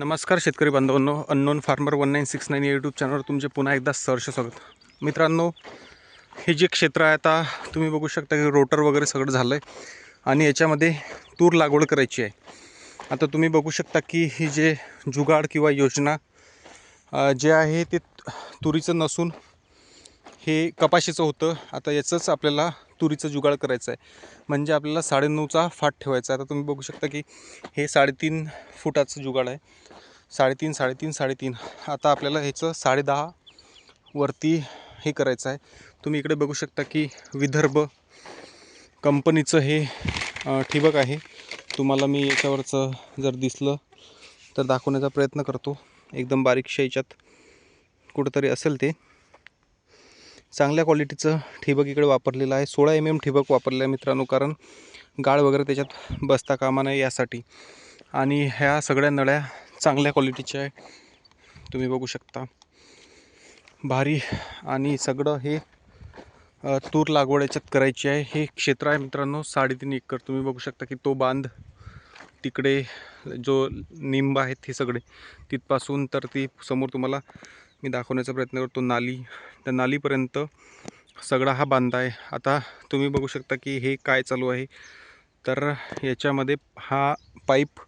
नमस्कार शेतकरी बांधवांनो unknown farmer one nine six nine YouTube चॅनलवर तुमचे पुन्हा एकदा सहर्ष स्वागत. मित्रांनो हे जे क्षेत्र आहे आता तुम्ही बघू शकता की रोटर वगैरे सगळं झालं आहे आणि याच्यामध्ये तूर लागवड करायची आहे. आता तुम्ही बघू शकता की ही जे जुगाड किंवा योजना जे आहे ते तुरीचं नसून हे कपाशीचं होतं. आता याचंच आपल्याला तुरीचं जुगाड करायचं आहे म्हणजे आपल्याला साडेनऊचा फाट ठेवायचा आहे. आता तुम्ही बघू शकता की हे साडेतीन फुटाचं जुगाड आहे. साडेतीन साडेतीन साडेतीन. आता आपल्याला ह्याचं साडेदहा वरती हे करायचं आहे. तुम्ही इकडे बघू शकता की विदर्भ कंपनीचं हे ठिबक आहे. तुम्हाला मी याच्यावरचं जर दिसलं तर दाखवण्याचा प्रयत्न करतो. एकदम बारीकशा याच्यात कुठंतरी असेल ते. चांगल्या क्वालिटीचं ठिबक इकडे वापरलेलं आहे. सोळा एम एम ठिबक वापरलं आहे मित्रांनो कारण गाळ वगैरे त्याच्यात बसता कामा नये यासाठी. आणि ह्या सगळ्या नळ्या चांगल्या क्वालिटीचे आहे. तुम्ही बघू शकता. भारी आणि सगळं हे तूर लागवड याच्यात करायची आहे. हे क्षेत्र आहे मित्रांनो साडेतीन एकर. तुम्ही बघू शकता की तो बांध तिकडे जो निंब आहेत हे सगळे तिथपासून तर ती समोर तुम्हाला मी दाखवण्याचा प्रयत्न करतो नाली. त्या नालीपर्यंत सगळा हा बांध आहे. आता तुम्ही बघू शकता की हे काय चालू आहे. तर याच्यामध्ये हा पाईप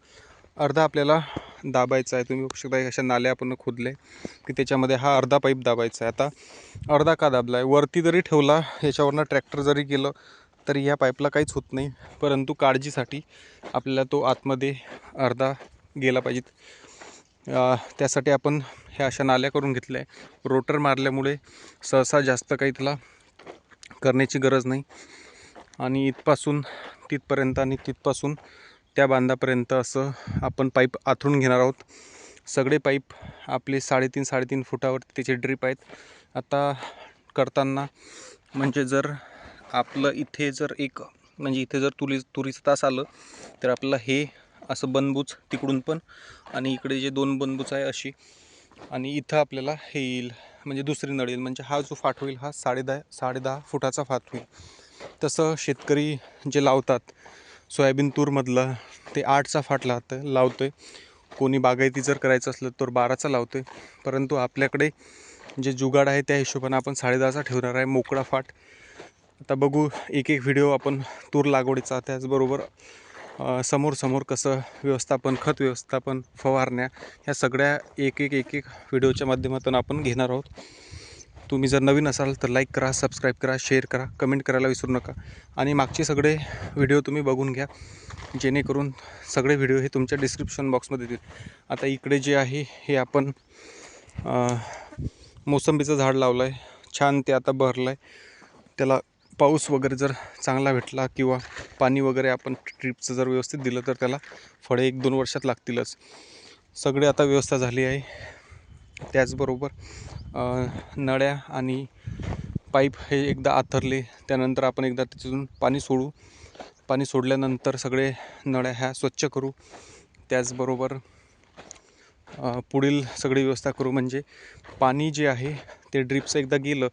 अर्धा आपल्याला दाबायचा आहे. तुम्ही बघू शकता हे अशा नाल्या आपण खोदले की त्याच्यामध्ये हा अर्धा पाईप दाबायचा आहे. आता अर्धा का दाबला आहे वरती जरी ठेवला याच्यावरनं ट्रॅक्टर जरी गेलं तरी या पाईपला काहीच होत नाही. परंतु काळजीसाठी आपल्याला तो आतमध्ये अर्धा गेला पाहिजेत. त्यासाठी आपण ह्या अशा नाल्या करून घेतल्या आहे. रोटर मारल्यामुळे सहसा जास्त काही त्याला करण्याची गरज नाही. आणि इथपासून तिथपर्यंत आणि तिथपासून त्या बांधापर्यंत असं आपण पाईप आथरून घेणार आहोत. सगळे पाईप आपले साडेतीन साडेतीन फुटावरती त्याचे ड्रीप आहेत. आता करताना म्हणजे जर आपलं इथे जर एक म्हणजे इथे जर तुरी तुरीचं तास आलं तर आपल्याला हे असं बनबूच तिकडून पण आणि इकडे जे दोन बनबूच आहे अशी आणि इथं आपल्याला हे येईल. म्हणजे दुसरी नळ येईल. म्हणजे हा जो फाट होईल हा साडेदहा साडेदहा फुटाचा फाट होईल. तसं शेतकरी जे लावतात सोयाबीन तूरमधलं ते आठचा फाट लावतं लावतो आहे कोणी बागायती जर करायचं असलं तर बाराचा लावतो आहे परंतु आपल्याकडे जे जुगाड आहे त्या हिशोबाने आपण साडेदहाचा ठेवणार आहे मोकळा फाट. आता बघू एक एक व्हिडिओ आपण तूर लागवडीचा. त्याचबरोबर समोर समोर कसं व्यवस्थापन खत व्यवस्थापन फवारण्या ह्या सगळ्या एक एक एक एक व्हिडिओच्या माध्यमातून आपण घेणार आहोत. तुम्ही जर नवीन असाल तर लाईक करा सबस्क्राईब करा शेअर करा कमेंट करायला विसरू नका. आणि मागचे सगळे व्हिडिओ तुम्ही बघून घ्या. जेणेकरून सगळे व्हिडिओ हे तुमच्या डिस्क्रिप्शन बॉक्समध्ये येतील. आता इकडे जे आहे हे आपण मोसंबीचं झाड लावलं आहे छान ते आता बहरलं आहे त्याला पाऊस वगैरे जर चांगला भेटला किंवा पाणी वगैरे आपण ट्रिपचं जर व्यवस्थित दिलं तर त्याला फळे एक दोन वर्षात लागतीलच. सगळे आता व्यवस्था झाली आहे. त्याचबरोबर नळ्या आणि पाईप हे एकदा आथरले त्यानंतर आपण एकदा त्याच्यातून पाणी सोडू. पाणी सोडल्यानंतर सगळे नळ्या ह्या स्वच्छ करू. त्याचबरोबर पुढील सगळी व्यवस्था करू म्हणजे पाणी जे आहे ते ड्रिपचं एकदा गेलं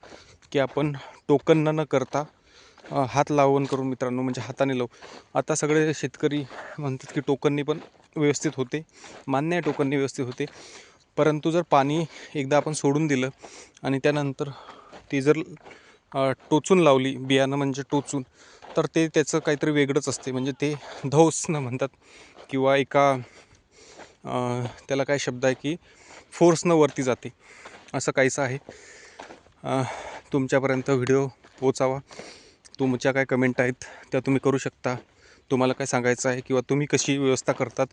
की आपण टोकन न करता हात लावून करू मित्रांनो म्हणजे हाताने लावू. आता सगळे शेतकरी म्हणतात की टोकननी पण व्यवस्थित होते. मान्य आहे टोकननी व्यवस्थित होते. परंतु जर पाणी एकदा आपण सोडून दिलं आणि त्यानंतर ती जर टोचून लावली बियाणं म्हणजे टोचून तर ते त्याचं काहीतरी वेगळंच असते. म्हणजे ते धौसनं म्हणतात किंवा एका त्याला काय शब्द आहे की फोर्सनं वरती जाते. असं काहीसं आहे. तुमच्यापर्यंत व्हिडिओ पोचावा तुमच्या काय कमेंट आहेत त्या तुम्ही करू शकता. तुम्हाला काय सांगायचं आहे किंवा तुम्ही कशी व्यवस्था करतात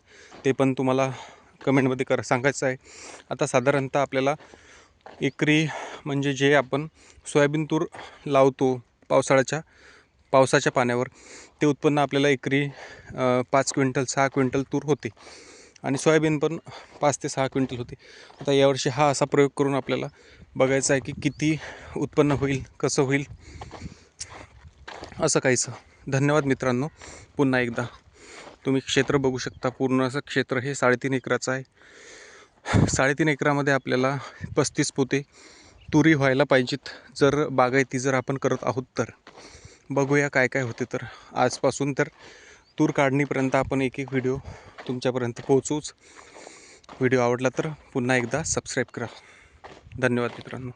ते पण तुम्हाला कमेंटमध्ये कर सांगायचं आहे. आता साधारणतः आपल्याला एकरी म्हणजे जे आपण सोयाबीन तूर लावतो पावसाळ्याच्या पावसाच्या पाण्यावर ते उत्पन्न आपल्याला एकरी पाच क्विंटल सहा क्विंटल तूर होते. आणि सोयाबीन पण पाच ते सहा क्विंटल होते. आता यावर्षी हा असा प्रयोग करून आपल्याला बघायचा आहे की किती उत्पन्न होईल कसं होईल असं काहीचं धन्यवाद मित्रांनो. पुन्हा एकदा. तुम्ही क्षेत्र बघू शकता. पूर्ण असं क्षेत्र हे साडेतीन एकराचं आहे. साडेतीन एकरामध्ये आपल्याला पस्तीस पोते तुरी व्हायला पाहिजेत. जर बागायती जर आपण करत आहोत तर. बघूया काय काय होते तर. आजपासून तर तूर काढणीपर्यंत आपण एक एक व्हिडिओ तुमच्यापर्यंत पोहोचूच व्हिडिओ आवडला तर पुन्हा एकदा सबस्क्राईब करा. धन्यवाद मित्रांनो.